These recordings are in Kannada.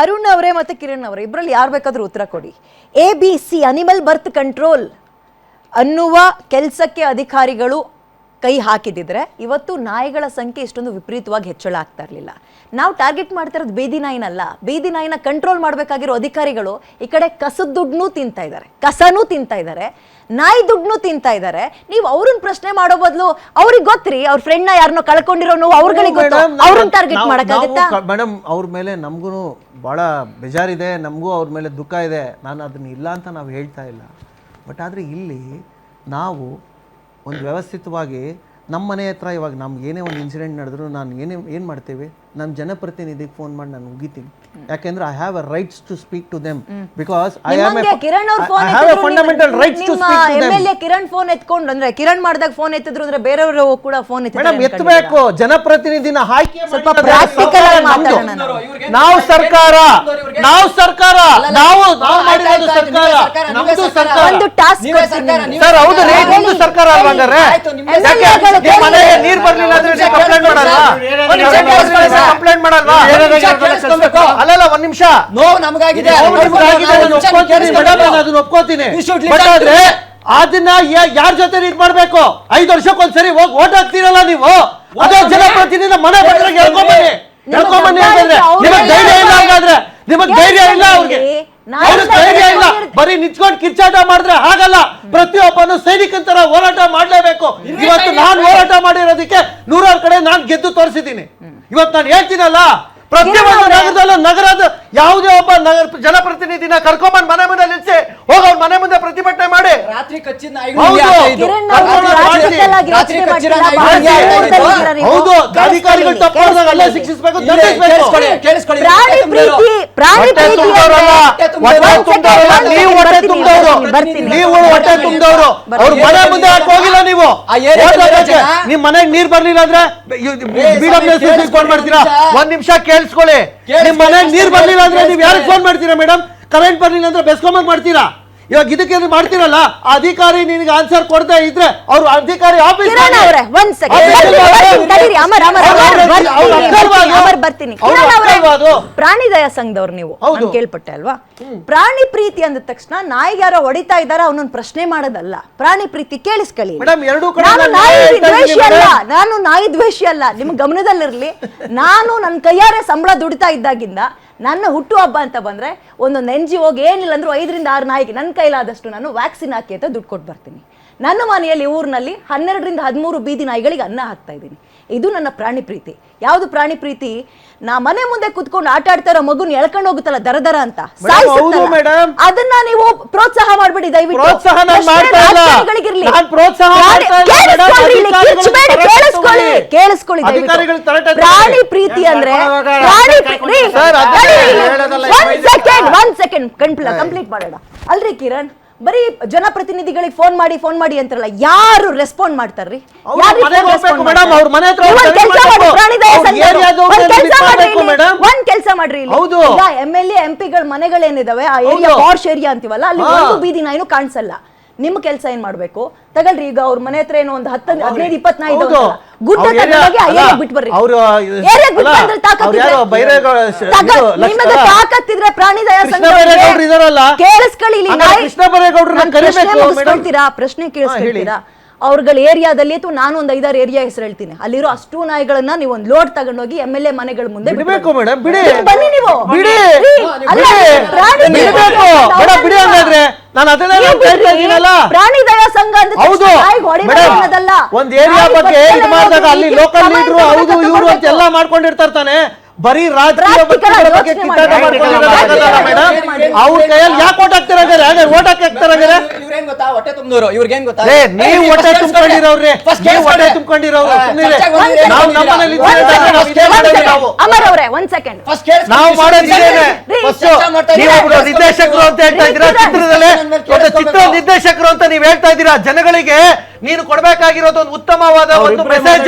ಅರುಣ್ ಅವರೇ ಮತ್ತೆ ಕಿರಣ್ ಅವರೇ ಇಬ್ಬರಲ್ಲಿ ಯಾರು ಬೇಕಾದರೂ ಉತ್ತರ ಕೊಡಿ. A B C animal birth control ಅನ್ನುವ ಕೆಲಸಕ್ಕೆ ಅಧಿಕಾರಿಗಳು ಕೈ ಹಾಕಿದಿದ್ರೆ ಇವತ್ತು ನಾಯಿಗಳ ಸಂಖ್ಯೆ ಇಷ್ಟೊಂದು ವಿಪರೀತವಾಗಿ ಹೆಚ್ಚಳ ಆಗ್ತಾ ಇರಲಿಲ್ಲ. ನಾವು ಟಾರ್ಗೆಟ್ ಮಾಡ್ತಾ ಇರೋದು ಬೀದಿ ನಾಯಿನಲ್ಲ ಬೀದಿ ನಾಯಿನ ಕಂಟ್ರೋಲ್ ಮಾಡಬೇಕಾಗಿರೋ ಅಧಿಕಾರಿಗಳು ಈ ಕಡೆ ಕಸದ ದುಡ್ಡನ್ನೂ ತಿಂತಾ ಇದ್ದಾರೆ ಕಸನೂ ತಿಂತಾ ಇದ್ದಾರೆ ನಾಯಿ ದುಡ್ಡನ್ನೂ ತಿಂತಾ ಇದ್ದಾರೆ. ನೀವು ಅವ್ರನ್ನ ಪ್ರಶ್ನೆ ಮಾಡೋ ಬದಲು ಅವ್ರಿಗೆ ಗೊತ್ತ್ರಿ ಅವ್ರ ಫ್ರೆಂಡ್ನ ಯಾರನ್ನೋ ಕಳ್ಕೊಂಡಿರೋ ನೋವು ಅವ್ರಗಳಿಗೆ ಗೊತ್ತು. ಅವ್ರನ್ನ ಟಾರ್ಗೆಟ್ ಮಾಡೋಕ್ಕಾಗುತ್ತಾ ಮೇಡಮ್ ಅವ್ರ ಮೇಲೆ ನಮಗೂ ಭಾಳ ಬೇಜಾರಿದೆ ನಮಗೂ ಅವ್ರ ಮೇಲೆ ದುಃಖ ಇದೆ. ನಾನು ಅದನ್ನ ಇಲ್ಲ ಅಂತ ನಾವು ಹೇಳ್ತಾ ಇಲ್ಲ. ಬಟ್ ಆದರೆ ಇಲ್ಲಿ ನಾವು ಒಂದು ವ್ಯವಸ್ಥಿತವಾಗಿ ನಮ್ಮ ಮನೆ ಹತ್ರ ಇವಾಗ ನಮ್ಗೆ ಏನೇ ಒಂದು ಇನ್ಸಿಡೆಂಟ್ ನಡೆದ್ರು ನಾನು ಏನೇ ಏನು ಮಾಡ್ತೇವೆ? ನಮ್ಮ ಜನಪ್ರತಿನಿಧಿಗೆ ಫೋನ್ ಮಾಡಿ ನಾನು ಮುಗಿತೀನಿ. ಯಾಕೆಂದ್ರೆ I have a rights to speak to them because I Kiran have a fundamental rights to speak to them L A Kiran phone ಎತ್ಕೊಂಡು ಅಂದ್ರೆ ಕಿರಣ್ ಮಾಡಿದಾಗ ಫೋನ್ ಎತ್ತಿದ್ರು ಅಂದ್ರೆ ಬೇರೆಯವರು ಕೂಡ ಫೋನ್ ಮೇಡಮ್ ಎತ್ತಬೇಕು ಜನಪ್ರತಿನಿಧಿನ ಆಯ್ಕೆ ಸ್ವಲ್ಪ ಪ್ರಾಕ್ಟಿಕಲ್ ಆಗಿ ಮಾತಾಡೋಣ. ನಾವು. ನಾವು ಸರ್ಕಾರ ನಾವು ಸರ್ಕಾರ. ನಾವು ನಾವು ಮಾಡಿರೋದು ಸರ್ಕಾರ. ನಮ್ದು ಸರ್ಕಾರ ಒಂದು ಟಾಸ್ಕ್ ನೀವೇ ಸರ್ಕಾರ, ಸರ್ ಹೌದು ರೀ ನಿಮ್ದು ಸರ್ಕಾರ ಅಲ್ವಾ ಹಂಗಾರೆ ಯಾಕೆ. ಮನೆಗೆ. ನೀರ್ ಬರ್ಲಿಲ್ಲ ಅಂದ್ರೆ ನೀವು ಕಂಪ್ಲೇಂಟ್ ಮಾಡಲ್ವಾ? ಒಂದ್ ನಿಮಿಷ ಕೇಳಿಸ್ಕೊಳ್ಳಿ ಸರ್. ಕಂಪ್ಲೇಂಟ್ ಮಾಡಲ್ವಾ? ಒಂದ್ ನಿಮಿಷ ಕೇಳಿಸ್ಕೊಳ್ಬೇಕು. ಅಲ್ಲಲ್ಲ ಒಂದ್ ನಿಮಿಷ. ನೋವು ನಮಗಾಗಿದೆ. ನೋವು ನಿಮ್ಗೆ ಆಗಿದೆ, ನಾನು ಒಪ್ಕೊತೀನಿ ಮೇಡಮ್ ನಾನು ಅದನ್ನ ಒಪ್ಕೋತೀನಿ. You should ಬಟ್ to ಆದ್ರೆ me. ಅದನ್ನ ಯಾರ ಜೊತೆ ಇದ್ ಮಾಡ್ಬೇಕು? ಐದು ವರ್ಷಕ್ಕೊಂದ್ಸರಿ ಹೋಗಿ ಓಟ್ ಹಾಕ್ತೀರಲ್ಲ ನೀವು? ಅದೇ ಜನಪ್ರತಿನಿಧಿ ಮನೆ ಬಂದ್ರೆ ಹೇಳ್ಕೊಂಬನ್ನಿ ಹೇಳ್ಕೊಂಬನ್ನಿ ಅಂತಂದ್ರೆ ನಿಮಗ್ ಧೈರ್ಯ ಇಲ್ಲ ಹಂಗಾದ್ರೆ ನಿಮಗ್ ಧೈರ್ಯ ಇಲ್ಲ ಅವ್ರಿಗೆ? ಅವ್ರಿಗೆ ಧೈರ್ಯ ಇಲ್ಲ. ಬರೀ ನಿಂತ್ಕೊಂಡು ಕಿರ್ಚಾಟ ಮಾಡಿದ್ರೆ ಹಾಗಲ್ಲ. ಪ್ರತಿಯೊಬ್ಬನು ಸೈನಿಕನ ತರ ಹೋರಾಟ ಮಾಡ್ಲೇಬೇಕು. ಇವತ್ತು ನಾನು ಹೋರಾಟ ಮಾಡಿರೋದಕ್ಕೆ ನೂರಾರು ಕಡೆ ನಾನು ಗೆದ್ದು ತೋರಿಸಿದ್ದೀನಿ. ಇವತ್ತು ನಾನು ಹೇಳ್ತೀನಲ್ಲ? ಪ್ರತಿಯೊಂದು ನಗರದಲ್ಲೂ ನಗರದ ಯಾವುದೇ ಒಬ್ಬ ನಗರ ಜನಪ್ರತಿನಿಧಿನ ಕರ್ಕೊಂಡ್ಬಂದು ಮನೆ ಮುಂದೆ ನಿಲ್ಸಿ ಹೋಗ ಅವ್ರ ಮನೆ ಮುಂದೆ ಪ್ರತಿಭಟನೆ ಮಾಡಿ. ರಾತ್ರಿ ಕಚ್ಚಿದ ಹೌದು. ಕೇಳಿಸ್ಕೊಳ್ಳಿ, ತಪ್ಪಾದಾಗ ಅಲ್ಲೇ ಶಿಕ್ಷಿಸಬೇಕು ನೀವು ಹೊಟ್ಟೆ ತುಂಬಿದವರು. ನೀವು ಹೊಟ್ಟೆ ತುಂಬಿದವರು. ಅವ್ರ ಮನೆ ಮುಂದೆ ಹೋಗಿಲ್ಲ ನೀವು? ನಿಮ್ ಮನೆಗೆ ನೀರ್ ಬರ್ಲಿಲ್ಲ ಅಂದ್ರೆ ಫೋನ್ ಮಾಡ್ತೀರಾ? ಒಂದ್ ನಿಮಿಷ. ಕೇಳಿಸ್ಕೊಳ್ಳಿ. ನಿಮ್ ಮನೆಗೆ ನೀರ್ ಬರ್ಲಿಲ್ಲ ಅಂದ್ರೆ ನೀವ್ ಯಾರಿಗೆ ಫೋನ್ ಮಾಡ್ತೀರಾ ಮೇಡಮ್ ಕರೆಂಟ್ ಬರ್ಲಿಲ್ಲ ಅಂದ್ರೆ ಬೆಸ್ಕೊಂಬಂಗ್ ಮಾಡ್ತೀರಾ? ಇವಾಗ ಇದಕ್ಕೆ ಮಾಡ್ತೀರಲ್ಲ? ಆ ಅಧಿಕಾರಿ ನಿನಗೆ ಆನ್ಸರ್ ಕೊಡದೆ ಇದ್ರೆ ಅವ್ರು ಅಧಿಕಾರಿ ಆಫೀಸ್ ಕಿರಣ್ ಅವರೇ ಒಂದ್ ಸೆಕೆಂಡ್ ತಡೀರಿ. ಅಮರ್ ಅಮರ್ ಅಮರ್ ಬರ್ತೀನಿ, ಅವ್ರು ಅಕ್ಕಲ್ವಾ ಅಮರ್ ಬರ್ತೀನಿ. ಅವ್ರು ಕಿರಣ್ ಅವರೇ ಅಕ್ಕಲ್ವಾ ಪ್ರಾಣಿ ದಯಾ ಸಂಘದವ್ರು ನೀವು. ಹೌದು. ನಾನು ಕೇಳ್ಪಟ್ಟೆ ಅಲ್ವಾ? ಪ್ರಾಣಿ ಪ್ರೀತಿ ಅಂದ ತಕ್ಷಣ ನಾಯಿಗೆ ಯಾರೋ ಹೊಡಿತಾ ಇದಾರ ಅವನನ್ನ ಪ್ರಶ್ನೆ ಮಾಡೋದಲ್ಲ. ಪ್ರಾಣಿ ಪ್ರೀತಿ ಕೇಳಿಸ್ಕೊಳ್ಳಿ. ಮೇಡಮ್, ಎರಡೂ ಕಡೆ ನಾನು ನಾನು ನಾಯಿ ಹೇಳ್ತಾ ದ್ವೇಷಿ ಅಲ್ಲ. ಮೇಡಮ್. ನಾನು ನಾಯಿ ದ್ವೇಷಿ ಅಲ್ಲ. ನಿಮ್ ಗಮನದಲ್ಲಿರ್ಲಿ. ನಾನು ನನ್ನ ಕೈಯಾರೆ ಸಂಬಳ ದುಡಿತಾ ಇದ್ದಾಗಿಂದ ನನ್ನ ಹುಟ್ಟು ಹಬ್ಬ ಅಂತ ಬಂದ್ರೆ ಒಂದೊಂದು ಎನ್ ಜಿ ಏನಿಲ್ಲ ಅಂದರೂ ಐದರಿಂದ ಆರು ನಾಯಿಗೆ ನನ್ನ ಕೈಲಾದಷ್ಟು ನಾನು ವ್ಯಾಕ್ಸಿನ್ ಹಾಕಿ ಅಂತ ದುಡ್ಡು ಕೊಟ್ಟು ಬರ್ತೀನಿ. ನನ್ನ ಮನೆಯಲ್ಲಿ ಊರಿನಲ್ಲಿ ಹನ್ನೆರಡರಿಂದ ಹದಿಮೂರು ಬೀದಿ ನಾಯಿಗಳಿಗೆ ಅನ್ನ ಹಾಕ್ತಾ ಇದ್ದೀನಿ. ಇದು ನನ್ನ ಪ್ರಾಣಿ ಪ್ರೀತಿ. ಯಾವುದು ಪ್ರಾಣಿ ಪ್ರೀತಿ? ನಾ ಮನೆ ಮುಂದೆ ಕುತ್ಕೊಂಡು ಆಟ ಆಡ್ತಾ ಇರೋ ಮಗುನ ಎಳ್ಕೊಂಡು ಹೋಗುತ್ತಲ್ಲ ದರ ದರ ಅಂತ. ಅದನ್ನ ನೀವು ಪ್ರೋತ್ಸಾಹ ಮಾಡ್ಬೇಡಿ ದಯವಿಟ್ಟು. ಕೇಳಿಸ್ಕೊಳ್ಳಿ ಕೇಳಿಸ್ಕೊಳ್ಳಿ. ಪ್ರಾಣಿ ಪ್ರೀತಿ ಅಂದ್ರೆ ಪ್ರಾಣಿ ಒಂದ್ ಸೆಕೆಂಡ್ ಕಂಪ್ಲೀಟ್ ಮಾಡೋಣ. ಅಲ್ರಿ ಕಿರಣ್? ಬರೀ ಜನಪ್ರತಿನಿಧಿಗಳಿಗೆ ಫೋನ್ ಮಾಡಿ ಫೋನ್ ಮಾಡಿ ಅಂತಾರಲ್ಲ ಯಾರು ರೆಸ್ಪಾಂಡ್ ಮಾಡ್ತಾರ್ರಿ? ಒಂದ್ ಕೆಲಸ ಮಾಡ್ರಿ ಎಂ ಎಲ್ ಎಂ ಪಿಗಳ ಮನೆಗಳೇನಿದಾವೆ ಆ ಏರಿಯಾ. ಪಾರ್ಶ್ ಏರಿಯಾ ಅಂತೀವಲ್ಲ ಅಲ್ಲಿ. ಒಂದು ಬೀದಿ ನಾಯಿನೂ ಕಾಣಿಸಲ್ಲ. ನಿಮ್ಮ ಕೆಲಸ ಏನ್ ಮಾಡ್ಬೇಕು? ತಗಳ್ರಿ ಈಗ ಅವ್ರ ಮನೆ ಹತ್ರ ಏನೋ ಒಂದು ಹತ್ತು ಹದಿನೈದು ಇಪ್ಪತ್ನಾಲ್ಕು. ಗುಡ್ಡ ನಿಮಗೆ ತಾಕತ್ತಿದ್ರೆ ಪ್ರಾಣಿ ದಯಾ? ಕೇಳಿಸ್ಕೊಳ್ಳಿ ಪ್ರಶ್ನೆ ಕೇಳಿಸ್ಕೊಳ್ತೀರಾ? ಅವ್ರಗಳ ಏರಿಯಾದಲ್ಲಿ ಅಥವಾ ನಾನು ಒಂದ್ ಐದಾರು ಏರಿಯಾ ಹೆಸರು ಹೇಳ್ತೀನಿ. ಅಲ್ಲಿರೋ ಅಷ್ಟು ನಾಯಿಗಳನ್ನ ನೀವು ಒಂದು ಲೋಡ್ ತಗೊಂಡೋಗಿ ಎಂ ಎಲ್ ಎ ಮನೆಗಳ ಮುಂದೆ ಬಿಡಬೇಕು. ಮೇಡಮ್ ಬಿಡಿ. ಬನ್ನಿ ನೀವು. ಬಿಡಿ. ಅಲ್ಲ, ಬಿಡಿ. ಪ್ರಾಣಿ ದಯಾ ಬಿಡ್ಬೇಕು. ಸಂಘ ಮೇಡಮ್ ಬಿಡಿ ಹಂಗಾದ್ರೆ. ನಾನು ಅದನ್ನೇ ನೀವು. ಇದ್ದೀನಲ್ಲ ಪ್ರಾಣಿ ದಯಾ ಸಂಘ ಅಂತ ಹೌದು. ನಾಯಿಗೆ ಹೊಡಿಬೇಕು ಮೇಡಮ್ ಅನ್ನೋದಲ್ಲ. ಒಂದ್ ಏರಿಯಾ ನಾಯಿ ಬಗ್ಗೆ ಬರ್ತಲ್ಲ ಇದು ಮಾಡಿದಾಗ ಅಲ್ಲಿ ಲೋಕಲ್ ಲೀಡ್ರು ಹೌದು ಇವರು ಅಂತ ಎಲ್ಲ ಮಾಡ್ಕೊಂಡಿರ್ತಾರೆ ತಾನೆ. ಬರೀ ರಾಜಕೀಯ ವ್ಯಕ್ತಿಗಳ ಬಗ್ಗೆ ಕಿತ್ತಾಟ ಮಾಡಿ. ಮಾಡ್ಕೊಂಡಿರೋದಾಗಲ್ಲ ಮೇಡಮ್ Practical ಅವ್ರ ಕೈಯಲ್ಲಿ ಯಾಕೆ ಓಟ್ ಹಾಕ್ತಾರೆ ಹಂಗಾರೆ ಹಾಗಾದ್ರೆ ಓಟ್ ಹಾಕಿ ಹಾಕ್ತಾರೆ ಹಂಗಾರೆ ಇವ್ರೇನ್ ಗೊತ್ತಾ? ಹೊಟ್ಟೆ ತುಂಬಿದವರು. ಇವ್ರಿಗೇನ್ ಗೊತ್ತಾ? ಲೇ, ನೀವ್ ಏ, ಹೊಟ್ಟೆ ತುಂಬ್ಕೊಂಡಿರೋರ್ರಿ. ನೀವ್ ಹೊಟ್ಟೆ. ತುಂಬ್ಕೊಂಡಿರೋರು. ನಾವು? ನಮ್ಮನೇಲಿ. ಅಮರ್ ಅವರೇ ಒಂದ್ ಸೆಕೆಂಡ್ ಫಸ್ಟ್ ನಿರ್ದೇಶಕರು ಅಂತ ಹೇಳ್ತಾ ಇದ್ದೀರಾ? ಚಿತ್ರದಲ್ಲಿ. ಒಂದು ಚಿತ್ರ ನಿರ್ದೇಶಕರು ಅಂತ ನೀವು ಹೇಳ್ತಾ ಇದ್ದೀರಾ? ಜನಗಳಿಗೆ ನೀನು ಕೊಡಬೇಕಾಗಿರೋದು ಒಂದು ಉತ್ತಮವಾದ ಒಂದು ಮೆಸೇಜ್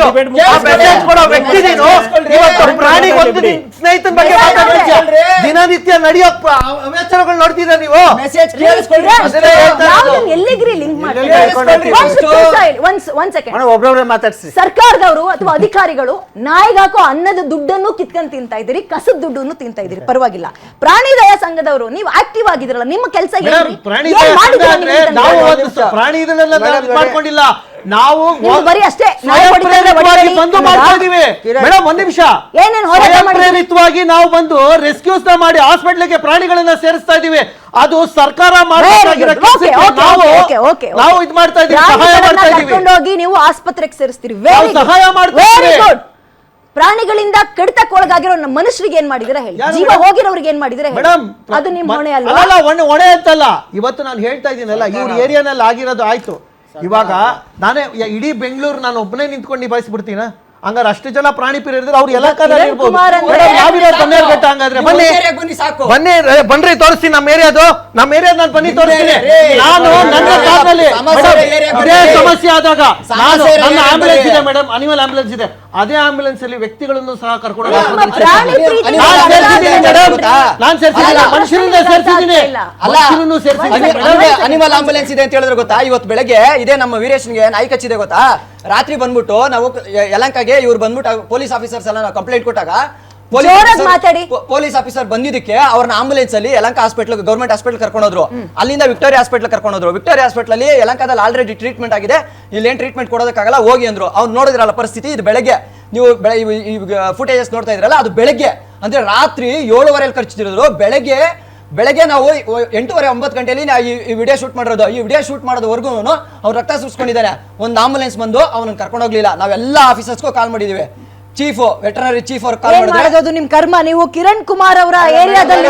ಮೆಸೇಜ್ ಕೊಡೋ ವ್ಯಕ್ತಿ ನೀನು. ಇವತ್ತು ಪ್ರಾಣಿ ಒಂದು ಸ್ನೇಹಿತನ ಬಗ್ಗೆ ದಿನನಿತ್ಯ ನಡೆಯೋ ಅವ್ಯಾಚಾರಗಳು ಅವಾಚಾರಗಳು ನೋಡ್ತೀರಾ ನೀವು? ಮೆಸೇಜ್ ಕೇಳಿಸ್ಕೊಳ್ಳಿ ಎಲ್ಲಿಗ್ರಿ ಲಿಂಕ್ ಒಂದ್ ಸೆಕೆಂಡ್ ಮೇಡಮ್ ಒಬ್ರೊಬ್ರೆ ಮಾತಾಡ್ಸಿ. ಸರ್ಕಾರದವರು ಅಥವಾ ಅಧಿಕಾರಿಗಳು ನಾಯಿಗೆ ಹಾಕೋ ಅನ್ನದ ದುಡ್ಡನ್ನು ಕಿತ್ಕೊಂಡ್ ತಿಂತಾ ಇದ್ದೀರಿ ಕಸದ ದುಡ್ಡನ್ನು ತಿಂತಾ ಇದ್ದೀರಿ. ಪರವಾಗಿಲ್ಲ. ಪ್ರಾಣಿ ದಯ ಸಂಘದವರು ನೀವು ಆಕ್ಟಿವ್ ಆಗಿದ್ರಲ್ಲ ನಿಮ್ಮ ಕೆಲಸ ಪ್ರಾಣಿ ಇದನ್ನೆಲ್ಲ ಮಾಡ್ಕೊಂಡಿಲ್ಲ. ನಾವು ಬರೀ ಅಷ್ಟೇ. ಬಂದು ಮಾಡ್ತಾ ಇದೀವಿ ಕಿರಣ್. ಮೇಡಮ್ ಒಂದ್ ನಿಮಿಷ? ಪ್ರೇರಿತವಾಗಿ ನಾವು ಬಂದು ರೆಸ್ಕ್ಯೂಸ್ನ ಮಾಡಿ ಹಾಸ್ಪಿಟ್ಲಿಗೆ ಪ್ರಾಣಿಗಳನ್ನ ಸೇರಿಸ್ತಾ ಇದೀವಿ ಅದು ಸರ್ಕಾರ ನಾವು ಇದು ಮಾಡ್ತಾ ಇದೀವಿ ಸಹಾಯ ಮಾಡ್ತಾ ಇದೀವಿ ನೀವು ಆಸ್ಪತ್ರೆಗೆ ಸೇರಿಸ್ತೀರಿ. ಸಹಾಯ ಮಾಡ್ತೀವಿ ಪ್ರಾಣಿಗಳಿಂದ ಕಡಿತಕ್ಕೊಳಗಾಗಿರೋ ನಮ್ಮ ಮನುಷ್ಯರಿಗೆ ಏನ್ ಮಾಡಿದಿರ ಹೇಳಿ. ಜೀವ? ಹೋಗಿರೋರಿಗೆ ಏನ್ ಮಾಡಿದಿರ ಹೇಳಿ. ಮೇಡಮ್ ಅದು ನಿಮ್ಮ ಹೊಣೆ ಅಲ್ಲ ಹೊಣೆ ಅಂತಲ್ಲ. ಇವತ್ತು ನಾನು ಹೇಳ್ತಾ ಇದ್ದೀನಲ್ಲ ಇವ್ರ ಏರಿಯಾನಲ್ಲಿ ಆಗಿರೋದು ಆಯ್ತು. ಇವಾಗ ನಾನೇ ಇಡೀ ಬೆಂಗಳೂರು ನಾನು ಒಬ್ಬನೇ ನಿಂತ್ಕೊಂಡು ನಿಭಾಯಿಸ್ಬಿಡ್ತೀನ ಹಂಗಾರೆ ಅಷ್ಟು ಜನ ಪ್ರಾಣಿ ಪ್ರಿಯ ಇದ್ರೆ ಅವ್ರು ಎಲ್ಲ ಕಾಲ ಇರ್ಬೋದು. ಹಂಗಾದ್ರೆ. ಬನ್ನಿ. ಬನ್ನಿ ಬನ್ರಿ ತೋರಿಸ್ತೀನಿ ನಮ್ಮ ಏರಿಯಾದು. ನಮ್ಮ ಏರಿಯಾದ ನಾನು ಬನ್ನಿ ತೋರಿಸ್ತೀನಿ. ನಾನು ನನ್ನ ಕಾಲದಲ್ಲಿ ಸಮಸ್ಯೆ ಆದಾಗ ನಾನು ನನ್ನ ಬನ್ನಿ. ಆಂಬುಲೆನ್ಸ್ ಇದೆ ಮೇಡಮ್. ಅನಿಮಲ್ ಆಂಬ್ಯುಲೆನ್ಸ್ ಇದೆ. ಅದೇ ಆಂಬ್ಯುಲೆನ್ಸ್ ಅಲ್ಲಿ ವ್ಯಕ್ತಿಗಳನ್ನು ಸಹ ಕರ್ಕೊಂಡು ನಾನ್ ಮನುಷ್ಯರಿಂದ ಸೇರ್ಸಿದ್ದೀನಿ. ಮನುಷ್ಯರನ್ನು ಸೇರ್ಸಿದ್ದೀನಿ ಅನಿಮಲ್ ಆಂಬುಲೆನ್ಸ್ ಇದೆ ಅಂತ ಹೇಳಿದ್ರೆ ಗೊತ್ತಾ? ಇವತ್ತು ಬೆಳಗ್ಗೆ ಇದೇ ನಮ್ಮ ವೀರೇಶ್ಗೆ ನಾಯಿ ಕಚ್ಚಿದೆ ಗೊತ್ತಾ? ರಾತ್ರಿ ಬಂದ್ಬಿಟ್ಟು ನಾವು ಯಲಂಕಾಗೆ ಇವ್ರು ಬಂದ್ಬಿಟ್ಟು ಪೊಲೀಸ್ ಆಫೀಸರ್ಸ್ ಎಲ್ಲ ನಾವು ಕಂಪ್ಲೇಂಟ್ ಕೊಟ್ಟಾಗ ಜೋರಾಗ್ ಮಾತಾಡಿ. ಪೊಲೀಸ್ ಆಫೀಸರ್ ಬಂದಿದ್ದಕ್ಕೆ ಅವ್ರನ್ನ ಆಂಬುಲೆನ್ಸ್ ಅಲ್ಲಿ ಯಲಂಕ ಹಾಸ್ಪಿಟಲ್ ಗೌರ್ಮೆಂಟ್ ಹಾಸ್ಪಿಟಲ್ ಕರ್ಕೊಂಡೋದ್ರು. ಅಲ್ಲಿಂದ ವಿಕ್ಟೋರಿಯಾ ಹಾಸ್ಪಿಟಲ್ ಕರ್ಕೊಂಡೋದ್ರು. ವಿಕ್ಟೋರಿಯಾ ಹಾಸ್ಪಿಟಲ್ ಅಲ್ಲಿ ಯಲಂಕದಲ್ಲಿ ಆಲ್ರೆಡಿ ಟ್ರೀಟ್ಮೆಂಟ್ ಆಗಿದೆ. ಇಲ್ಲಿ ಏನ್ ಟ್ರೀಟ್ಮೆಂಟ್ ಕೊಡೋದಕ್ಕಾಗಲ್ಲ ಹೋಗಿ ಅಂದ್ರು. ಅವ್ರು ನೋಡಿದ್ರಲ್ಲ ಪರಿಸ್ಥಿತಿ ಇದು ಬೆಳಗ್ಗೆ. ನೀವು ಫುಟೇಜಸ್ ನೋಡ್ತಾ ಇದ್ರಲ್ಲ ಅದು ಬೆಳಗ್ಗೆ. ಅಂದ್ರೆ ರಾತ್ರಿ ಏಳುವರೆಯಲ್ಲಿ ಖರ್ಚಿದ್ರು ಬೆಳಗ್ಗೆ ಬೆಳಗ್ಗೆ ನಾವು ಎಂಟೂವರೆ ಒಂಬತ್ತು ಗಂಟೆಯಲ್ಲಿ ನಾವು ಈ- ವಿಡಿಯೋ ಶೂಟ್ ಮಾಡಿರೋದು. ಈ ವಿಡಿಯೋ ಶೂಟ್ ಮಾಡೋದವರೆಗೂ ಅವ್ನು ರಕ್ತ ಸುರಿಸ್ಕೊಂಡಿದ್ದಾನೆ. ಒಂದು ಆಂಬುಲೆನ್ಸ್ ಬಂದು ಅವನನ್ನು ಕರ್ಕೊಂಡೋಗ್ಲಿಲ್ಲ. ನಾವೆಲ್ಲ ಆಫೀಸರ್ಸ್ಗೂ ಕಾಲ್ ಮಾಡಿದೀವಿ. ಚೀಫು ವೆಟರ್ನರಿ ಚೀಫ್ ಅವ್ರ ಕಾಲ್ ಏನ್ ಮಾಡಿದ್ರೆ ಮಾಡೋದು ನಿಮ್ ಕರ್ಮ ನೀವು ಕಿರಣ್ ಕುಮಾರ್ ಅವರ ಏರಿಯಾದಲ್ಲಿ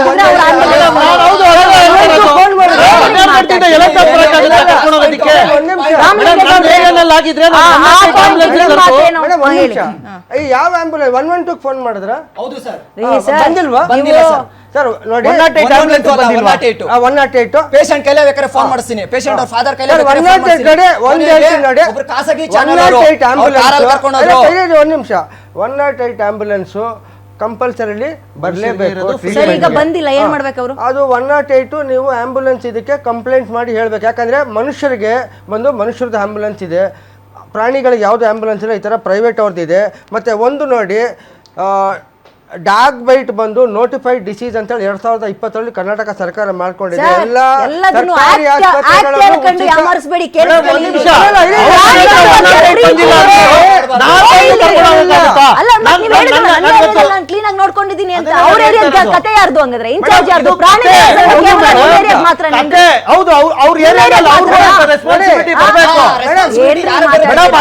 ಇದ್ರೆ ಅವ್ರ ಆ, ಆ point ನಿಮ್ಮ ಮಾತೇನು? ಮೇಡಮ್ ಒಂದ್ ಹೇಳಿ. ನಿಮಿಷ ಈ ಯಾವ ambulance one one two phone ಮಾಡಿದ್ರ ಹೌದು ಸರ್ ರೀ ಆ, ಸರ್, ಬಂದಿಲ್ವಾ? ಬಂದಿಲ್ಲ ನೀವು- ಸರ್. ಸರ್ ನೋಡಿ one not eight one ambulance one two ಅಲ್ಲ, ಬಂದಿಲ್ವಾ? one not one not eight patient ಕೈಲೇ ಬೇಕಾದ್ರೆ ಫೋನ್ ಮಾಡಿಸ್ತೀನಿ ಪೇಷಂಟ್ ಅವ್ರ ಫಾದರ್ ಕೈಲೇ ಸರ್ ಬೇಕಾದ್ರೆ phone ಕಡೆ ಮಾಡಿಸ್ತೀನಿ. ಒಂದ್ ಹೇಳ್ತೀನಿ ನೋಡಿ ಒಬ್ರು ಖಾಸಗಿ ಚಾನಲ್ ಒಂದ್ ನಿಮಿಷ one not eight ambulance compulsorily ಬರಲೇಬೇಕು ಸರ್ ಈಗ ಬಂದಿಲ್ಲ ಏನ್ ಮಾಡ್ಬೇಕು ಅವರು? ಅದು ಒನ್ ನಾಟ್ ಏಟು ನೀವು ಆಂಬ್ಯುಲೆನ್ಸ್ ಇದಕ್ಕೆ ಕಂಪ್ಲೇಂಟ್ ಮಾಡಿ ಹೇಳ್ಬೇಕು. ಯಾಕಂದ್ರೆ ಮನುಷ್ಯರಿಗೆ ಬಂದು ಮನುಷ್ಯರದ್ದು ಆಂಬ್ಯುಲೆನ್ಸ್ ಇದೆ. ಪ್ರಾಣಿಗಳಿಗೆ ಯಾವುದು ಆಂಬ್ಯುಲೆನ್ಸ್ ಇಲ್ಲ ಈ ಥರ ಪ್ರೈವೇಟ್ ಅವ್ರದ್ದು ಇದೆ. ಮತ್ತು ಒಂದು ನೋಡಿ ಡಾಗ್ ಬೈಟ್ ಬಂದು ನೋಟಿಫೈಡ್ ಡಿಸೀಸ್ ಅಂತ ಹೇಳಿ ಎರಡ್ ಸಾವಿರದ ಇಪ್ಪತ್ತರಲ್ಲಿ ಕರ್ನಾಟಕ ಸರ್ಕಾರ ಮಾಡ್ಕೊಂಡಿದೆ. ಎಲ್ಲ ಎಲ್ಲದನ್ನು ಸರ್ಕಾರಿ ಆಸ್ಪತ್ರೆಗಳನ್ನು ಆಗಿ ನೋಡ್ಕೊಂಡಿದ್ದೀನಿ ಅಂತ ಅವ್ರ ಏರಿಯಾದ ಇರೋದು. ಕತೆ ಯಾರ್ದು ಹಂಗಂದ್ರೆ ಇನ್ಚಾರ್ಜ್ ಯಾರ್ದು ಪ್ರಾಣಿ ಮಾತ್ರ. ಹೌದು ಅವ್ರ ಅವ್ರ ಏರಿಯಾದಲ್ಲಿ ಅವ್ರ ರೆಸ್ಪಾನ್ಸಿಬಿಲಿಟಿ ಆ, ಬರಬೇಕು